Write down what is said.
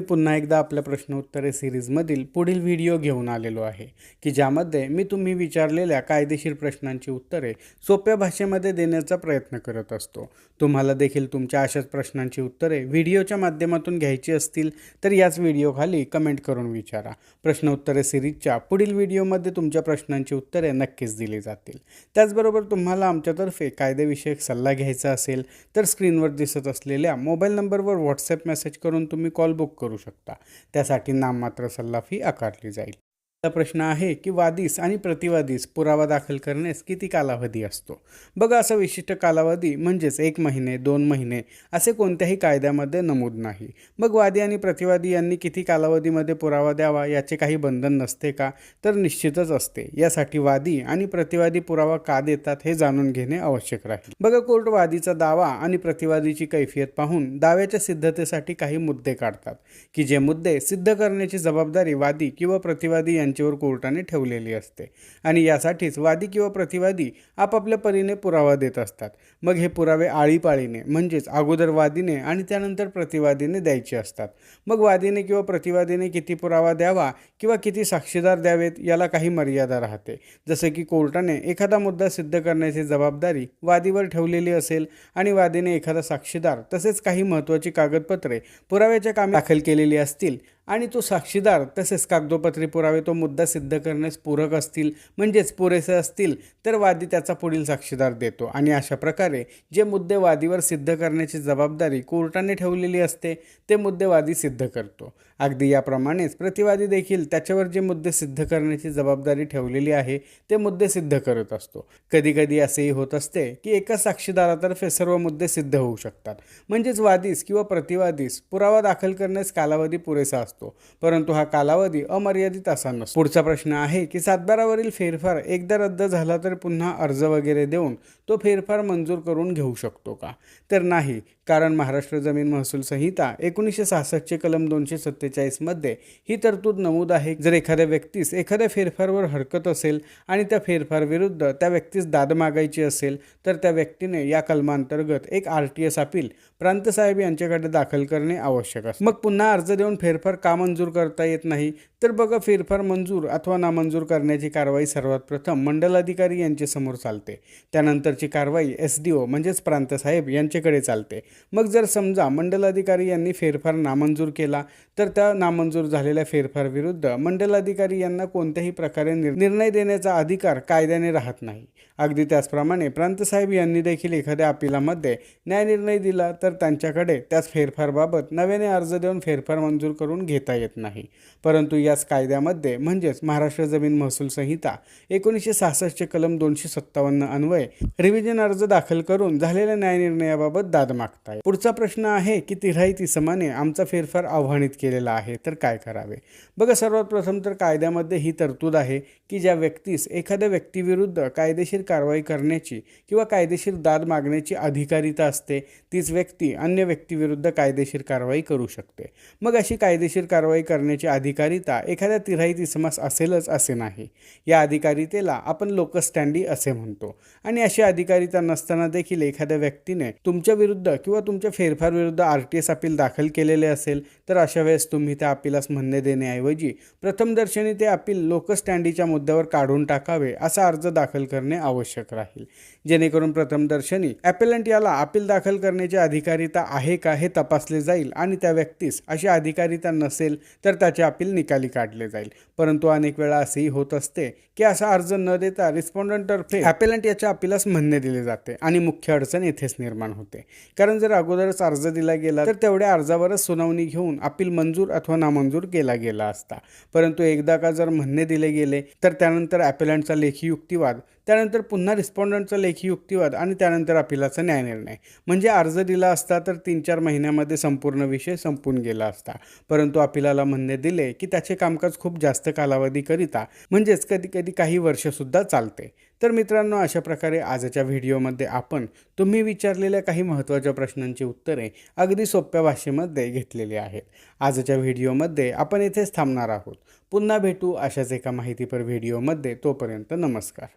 मी पुन्हा एकदा आपल्या प्रश्न उत्तरे सिरीजमधील पुढील व्हिडिओ घेऊन आलेलो आहे की ज्यामध्ये मी तुम्ही विचारलेल्या कायदेशीर प्रश्नांची उत्तरे सोप्या भाषेमध्ये देण्याचा प्रयत्न करत असतो. तुम्हाला देखील तुमच्या अशाच प्रश्नांची उत्तरे व्हिडिओच्या माध्यमातून घ्यायची असतील तर याच व्हिडिओखाली कमेंट करून विचारा. प्रश्न उत्तरे सिरीजच्या पुढील व्हिडिओमध्ये तुमच्या प्रश्नांची उत्तरे नक्कीच दिली जातील. त्याचबरोबर तुम्हाला आमच्यातर्फे कायदेविषयक सल्ला घ्यायचा असेल तर स्क्रीनवर दिसत असलेल्या मोबाईल नंबरवर व्हॉट्सअप मेसेज करून तुम्ही कॉल बुक करू शकता. त्यासाठी नाममात्र सल्ला फी आकारली जाईल. प्रश्न आहे की वादीस आणि प्रतिवादीस पुरावा दाखल करण्यास किती कालावधी असतो? बघा असा विशिष्ट कालावधी म्हणजेच एक महिने दोन महिने असे कोणत्याही कायद्यामध्ये नमूद नाही. मग वादी आणि प्रतिवादी यांनी किती कालावधीमध्ये पुरावा द्यावा याचे काही बंधन नसते का? तर निश्चितच असते. यासाठी वादी आणि प्रतिवादी पुरावा का देतात हे जाणून घेणे आवश्यक राहील. बघा कोर्ट वादीचा दावा आणि प्रतिवादीची कैफियत पाहून दाव्याच्या सिद्धतेसाठी काही मुद्दे काढतात. की जे मुद्दे सिद्ध करण्याची जबाबदारी वादी किंवा प्रतिवादी यांच्यावर कोर्टाने ठेवलेली असते. आणि यासाठीच वादी किंवा प्रतिवादी आपापल्या परीने पुरावा देत असतात. मग हे पुरावे आळीपाळीने म्हणजेच अगोदर वादीने आणि त्यानंतर प्रतिवादीने द्यायचे असतात. मग वादीने किंवा प्रतिवादीने किती पुरावा द्यावा किंवा किती साक्षीदार द्यावेत याला काही मर्यादा राहते. जसे की कोर्टाने एखादा मुद्दा सिद्ध करण्याची जबाबदारी वादीवर ठेवलेली असेल आणि वादीने एखादा साक्षीदार तसेच काही महत्त्वाची कागदपत्रे पुराव्याच्या कामी दाखल केलेली असतील आणि तो साक्षीदार तसेच कागदोपत्री पुरावे तो मुद्दा सिद्ध करण्यास पूरक असतील म्हणजेच पुरेसे असतील तर वादी त्याचा पुढील साक्षीदार देतो. आणि अशा प्रकारे जे मुद्दे वादीवर सिद्ध करण्याची जबाबदारी कोर्टाने ठेवलेली असते ते मुद्दे वादी सिद्ध करतो. अगदी याप्रमाणेच प्रतिवादी देखील त्याच्यावर जे मुद्दे सिद्ध करण्याची जबाबदारी ठेवलेली आहे ते मुद्दे सिद्ध करत असतो. कधीकधी असेही होत असते की एका साक्षीदारातर्फे सर्व मुद्दे सिद्ध होऊ शकतात. म्हणजेच वादीस किंवा प्रतिवादीस पुरावा दाखल करण्यास कालावधी पुरेसा असतो. परंतु हा कालावधी अमर्यादित असा नसतो. पुढचा प्रश्न आहे की सातबारावरील फेरफार एकदा रद्द झाला तर पुन्हा अर्ज वगैरे देऊन तो फेरफार मंजूर करून घेऊ शकतो का? तर नाही कारण महाराष्ट्र जमीन महसूल संहिता एकोणीसशे सहासष्टचे कलम दोनशे सत्तेचाळीसमध्ये ही तरतूद नमूद आहे. जर एखाद्या व्यक्तीस एखाद्या फेरफारवर हरकत असेल आणि त्या फेरफार विरुद्ध त्या व्यक्तीस दाद मागायची असेल तर त्या व्यक्तीने या कलमांतर्गत एक आर टी एस अपील प्रांतसाहेब यांच्याकडे दाखल करणे आवश्यक असते. मग पुन्हा अर्ज देऊन फेरफार का मंजूर करता येत नाही? तर बघा फेरफार मंजूर अथवा नामंजूर करण्याची कारवाई सर्वात प्रथम मंडलाधिकारी यांच्यासमोर चालते. त्यानंतरची कारवाई एस डी ओ म्हणजेच प्रांतसाहेब यांच्याकडे चालते. मग जर समजा मंडलाधिकारी यांनी फेरफार नामंजूर केला तर त्या नामंजूर झालेल्या फेरफार विरुद्ध मंडलाधिकारी यांना कोणत्याही प्रकारे निर्णय देण्याचा अधिकार कायद्याने राहत नाही. अगदी त्याचप्रमाणे प्रांतसाहेब यांनी देखील एखाद्या अपिलामध्ये न्यायनिर्णय दिला तर त्यांच्याकडे त्याच फेरफारबाबत नव्याने अर्ज देऊन फेरफार मंजूर करून घेता येत नाही. परंतु याच कायद्यामध्ये म्हणजेच महाराष्ट्र जमीन महसूल संहिता एकोणीसशे सहासष्टचे कलम दोनशे सत्तावन्न अन्वये रिव्हिजन अर्ज दाखल करून झालेल्या न्यायनिर्णयाबाबत दाद मागताय. पुढचा प्रश्न आहे की तिराई समाने आमचा फेरफार आव्हानित केलेला आहे तर काय करावे? बघा सर्वात प्रथम तर कायद्यामध्ये ही तरतूद आहे की ज्या व्यक्तीस एखाद्या व्यक्तीविरुद्ध कायदेशीर कारवाई करण्याची किंवा कायदेशीर दाद मागण्याची अधिकारिता असते तीच व्यक्ती अन्य व्यक्तीविरुद्ध कायदेशीर कारवाई करू शकते. मग अशी कायदेशीर कारवाई करण्याची अधिकारिता एखाद्या तिराईत इसमास असेलच असे नाही. या अधिकारितेला आपण लोकस्टँडी असे म्हणतो. आणि अशी अधिकारिता नसताना देखील एखाद्या व्यक्तीने तुमच्या विरुद्ध किंवा तुमच्या फेरफार विरुद्ध आर टी एस अपील दाखल केलेले असेल तर अशा वेळेस तुम्ही त्या अपिलास म्हणणे देण्याऐवजी प्रथमदर्शनी ते अपील लोकस्टँडीच्या मुद्द्यावर काढून टाकावे असा अर्ज दाखल करणे आवश्यक राहील. जेणेकरून प्रथमदर्शनी ॲपेलंट याला अपील दाखल करण्याची अधिकारिता आहे का हे तपासले जाईल आणि त्या व्यक्तीस अशी अधिकारिता नसेल तर त्याचे अपील निकाली काढले जाईल. परंतु अनेक वेळा असेही होत असते की असा अर्ज न देता रिस्पॉन्डंटतर्फे ॲपेलंट याच्या अपिलास म्हणणे दिले जाते आणि मुख्य अडचण येथेच निर्माण होते. कारण जर अगोदरच अर्ज दिला गेला तर तेवढ्या अर्जावरच सुनावणी घेऊन अपील मंजूर अथवा नामंजूर केला गेला असता. परंतु एकदा का जर म्हणणे दिले गेले तर त्यानंतर ॲपेलंटचा लेखी युक्तिवाद त्यानंतर पुन्हा रिस्पॉन्डंटचा लेखी युक्तिवाद आणि त्यानंतर अपिलाचा न्यायनिर्णय म्हणजे अर्ज दिला असता तर तीन चार महिन्यामध्ये संपूर्ण विषय संपून गेला असता. परंतु अपिलाला म्हणणे दिले की त्याचे कामकाज खूप जास्त कालावधीकरिता म्हणजेच कधी कधी काही वर्षसुद्धा चालते. तर मित्रांनो अशा प्रकारे आजच्या व्हिडिओमध्ये आपण तुम्ही विचारलेल्या काही महत्त्वाच्या प्रश्नांची उत्तरे अगदी सोप्या भाषेमध्ये घेतलेली आहेत. आजच्या व्हिडिओमध्ये आपण येथेच थांबणार आहोत. पुन्हा भेटू अशाच एका माहितीपर व्हिडिओमध्ये. तोपर्यंत नमस्कार.